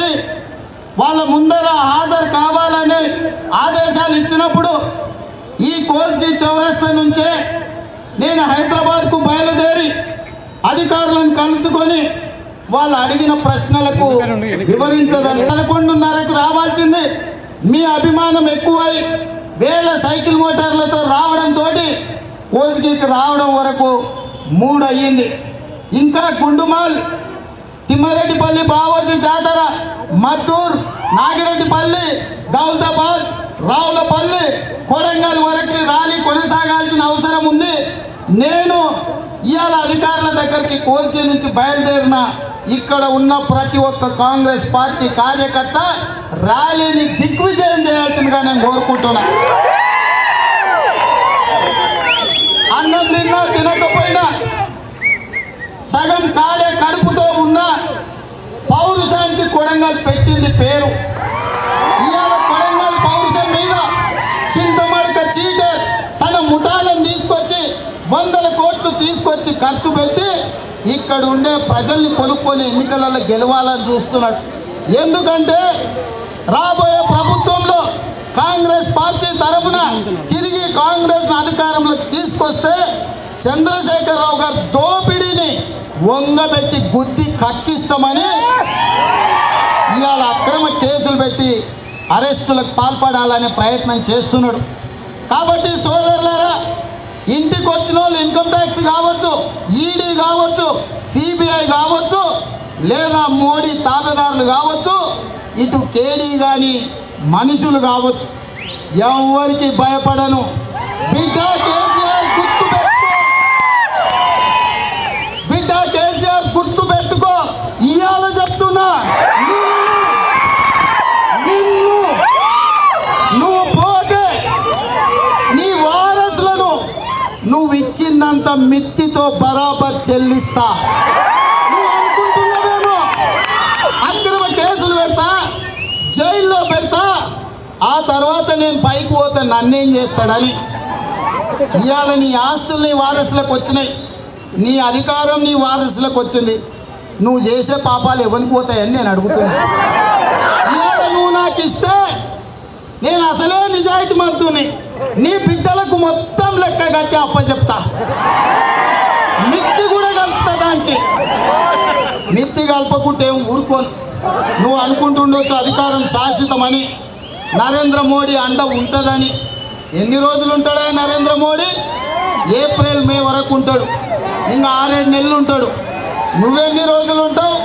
వచ్చి వాళ్ళ ముందర హాజరు కావాలని ఆదేశాలు ఇచ్చినప్పుడు ఈ కోస్గి చౌరస్తా నుంచే నేను హైదరాబాద్కు బయలుదేరి అధికారులను కలుసుకొని వాళ్ళు అడిగిన ప్రశ్నలకు వివరించదని పదకొండున్నరకు రావాల్సింది. మీ అభిమానం ఎక్కువై వేల సైకిల్ మోటార్లతో రావడంతో కోస్గికి రావడం వరకు మూడు అయ్యింది ఇంకా గుండుమాల్ తిమ్మారెడ్డిపల్లి బావోజీ మద్దూర్ నాగిరెడ్డిపల్లి దౌలతాబాద్ రావులపల్లి కొడంగల్ వరకు ర్యాలీ కొనసాగాల్సిన అవసరం ఉంది. నేను ఇవాళ అధికారుల దగ్గరికి కోస్గి నుంచి బయలుదేరిన ఇక్కడ ఉన్న ప్రతి ఒక్క కాంగ్రెస్ పార్టీ కార్యకర్త ర్యాలీని దిగ్విజయం చేయాల్సిందిగా నేను కోరుకుంటున్నా. అన్నం తిన్నా తినకపోయినా కొడంగల్ పెట్టింది పేరు. ఇవాళ కొడంగల్ పౌరుషం మీద చింతమడక చీటర్ తన ముఠాలను తీసుకొచ్చి వందల కోట్లు తీసుకొచ్చి ఖర్చు పెట్టి ఇక్కడ ఉండే ప్రజల్ని కొనుక్కొని ఎన్నికలలో గెలవాలని చూస్తున్నాడు. ఎందుకంటే రాబోయే ప్రభుత్వంలో కాంగ్రెస్ పార్టీ తరఫున తిరిగి కాంగ్రెస్ అధికారంలోకి తీసుకొస్తే చంద్రశేఖరరావు గారు దోపిడీని వంగబెట్టి గుద్ది కక్కిస్తామని ఇవాళ అక్రమ కేసులు పెట్టి అరెస్టులకు పాల్పడాలనే ప్రయత్నం చేస్తున్నాడు. కాబట్టి సోదరులారా ఇంటికి వచ్చిన వాళ్ళు ఇన్కమ్ ట్యాక్స్ కావచ్చు ఈడీ కావచ్చు సిబిఐ కావచ్చు లేదా మోడీ తాబేదారులు కావచ్చు ఇటు కేడీ కానీ మనుషులు కావచ్చు. ఎవరికి భయపడను. బిడ్డ కేసు గుర్తు పెట్టుకో బిడ్డ కేసీఆర్ గుర్తు పెట్టుకో ఇవాళ చెప్తున్నా నిన్ను నువ్వు పోతే నీ వారసులను నువ్వు ఇచ్చిందంత మిత్తితో బరాబర్ చెల్లిస్తా. నువ్వు అనుకుంటున్నావేమో? అక్రమ కేసులు పెడతా జైల్లో పెడతా ఆ తర్వాత నేను పైకి పోతే నన్నేం చేస్తాడని. ఇవాళ నీ ఆస్తులు నీ వారసులకు వచ్చినాయి. నీ అధికారం నీ వారసులకు వచ్చింది. నువ్వు చేసే పాపాలు ఎవరికి పోతాయని నేను అడుగుతున్నా. ఇవాళ నువ్వు నాకు ఇస్తే నేను అసలే నిజాయితీ మంతుని నీ బిడ్డలకు మొత్తం లెక్క కట్టి అప్పచెప్తా. మిత్తి కూడా కలుపుతా దానికి. మిత్తి కలపకుంటే ఏం ఊరుకోను. నువ్వు అనుకుంటుండొచ్చు అధికారం శాశ్వతమని. నరేంద్ర మోడీ అండ ఉంటుందని. ఎన్ని రోజులు ఉంటాడా నరేంద్ర మోడీ? ఏప్రిల్ మే వరకు ఉంటాడు. ఇంకా ఆరేడు నెలలు ఉంటాడు. నువ్వెన్ని రోజులు ఉంటావు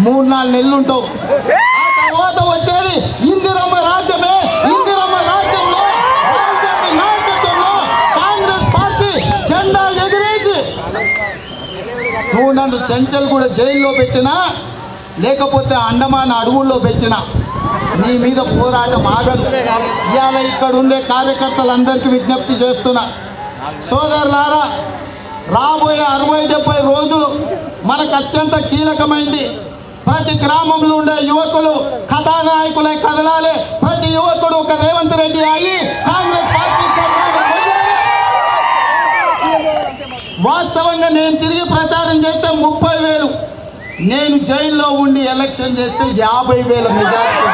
మూడు నాలుగు నెలలు ఉంటావు ఆ తర్వాత వచ్చే నువ్వు నన్ను చెంచల్ కూడా జైల్లో పెట్టినా లేకపోతే అండమాన్ అడవుల్లో పెట్టినా నీ మీద పోరాటం ఆగదు. ఇవాళ ఇక్కడ ఉండే కార్యకర్తలందరికీ విజ్ఞప్తి చేస్తున్నా. సోదరులారా రాబోయే అరవై డెబ్బై రోజులు మనకు అత్యంత కీలకమైంది. ప్రతి గ్రామంలో ఉండే యువకులు కథానాయకులై కదలాలి. ప్రతి యువకుడు ఒక రేవంత్ రెడ్డి అయ్యి కాంగ్రెస్ పార్టీ జెండాను మొయ్యాలి. వాస్తవంగా నేను తిరిగి ప్రచారం చేస్తే ముప్పై వేలు. నేను జైల్లో ఉండి ఎలక్షన్ చేస్తే యాభై వేల మెజార్టీ.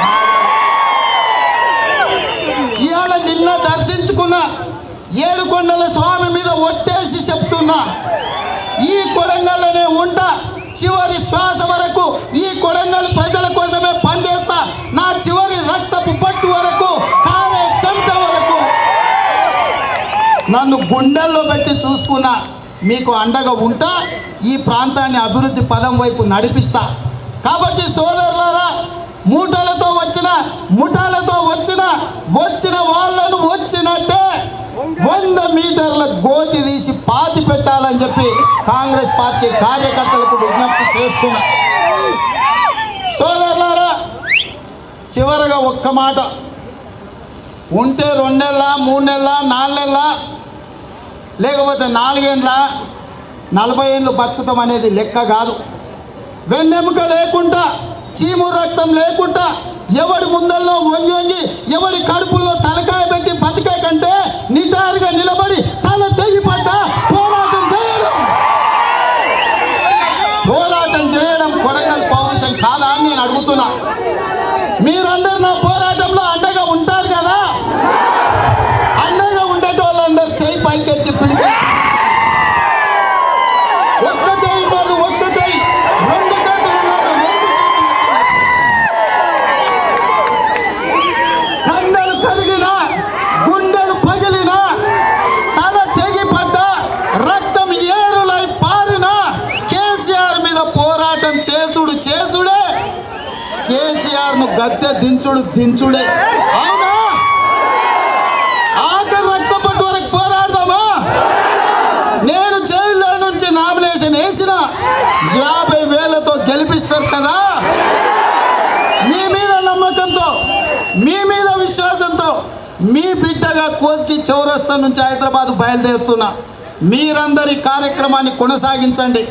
ఇవాళ నిన్న దర్శించుకున్న ఏడుకొండల స్వామి మీద ఒట్టేసి చెప్తున్నా ఈ కొడంగల్లోనే ఉంటా చివరి శ్వాస వరకు ఈ కొడంగల్ ప్రజల కోసమే పనిచేస్తా నా చివరి రక్తపు పట్టు వరకు కారే చెంత వరకు. నన్ను గుండెల్లో పెట్టి చూసుకున్నా. మీకు అండగా ఉంటా ఈ ప్రాంతాన్ని అభివృద్ధి పదం వైపు నడిపిస్తా. కాబట్టి సోదరులారా మూటలతో వచ్చిన ముఠాలతో వచ్చిన వచ్చిన వాళ్ళను వచ్చినట్టే వంద మీటర్ల గోతి తీసి పాతి పెట్టాలని చెప్పి కాంగ్రెస్ పార్టీ కార్యకర్తలకు విజ్ఞప్తి చేస్తున్నా. సోదరులారా చివరగా ఒక్క మాట. ఉంటే రెండేళ్ళ మూడు నెలల నాలుగు నెలల లేకపోతే నాలుగేండ్ల నలభై ఏళ్ళు బతుకుతాం అనేది లెక్క కాదు. వెన్నెముక లేకుండా చీము రక్తం లేకుండా ఎవడి ముందల్లో వంగి వంగి ఎవడి కడుపుల్లో తలకాయ పెట్టి బతికే కంటే నిటారుగా నిలబడి తల తెగి పడ్డ పోరాటం చేయడం. పోరాటం చేయడం కొడంగల్ పౌరుషం కాదా అని నేను అడుగుతున్నా పగిలిన తల తెగి పడ్డ రక్తం ఏరులై పారిన కేసీఆర్ మీద పోరాటం చేసుడు చేసుడే కేసీఆర్ను గద్దె దించుడు దించుడే. అవునా? ఆఖరి రక్తపట్టు వరకు పోరాడదామా? నేను జైల్లో నుంచి నామినేషన్ వేసిన యాభై వేలతో గెలిపిస్తారు కదా? మీ మీద నమ్మకంతో మీ మీద విశ్వాసంతో మీ బిడ్డగా కోసికి చౌరస్తా నుంచి హైదరాబాద్ బయలుదేరుతున్నా. మీరందరి కార్యక్రమాన్ని కొనసాగించండి.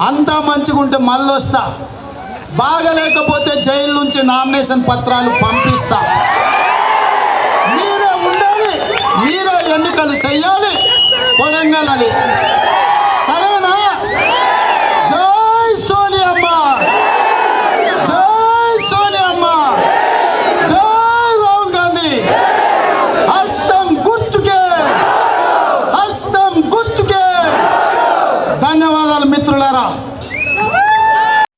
అంతా మంచిగా ఉంటే మళ్ళొస్తా. బాగలేకపోతే జైలు నుంచి నామినేషన్ పత్రాలు పంపిస్తా. మీరే ఉండాలి మీరే ఎన్నికలు చెయ్యాలి కొడంగల్ సరేనా? జై సోనియమ్మ! జై సోనియమ్మ! జై రాహుల్ గాంధీ! హస్తం గుర్తుకే! హస్తం గుర్తుకే! ధన్యవాదాలు మిత్రులారా.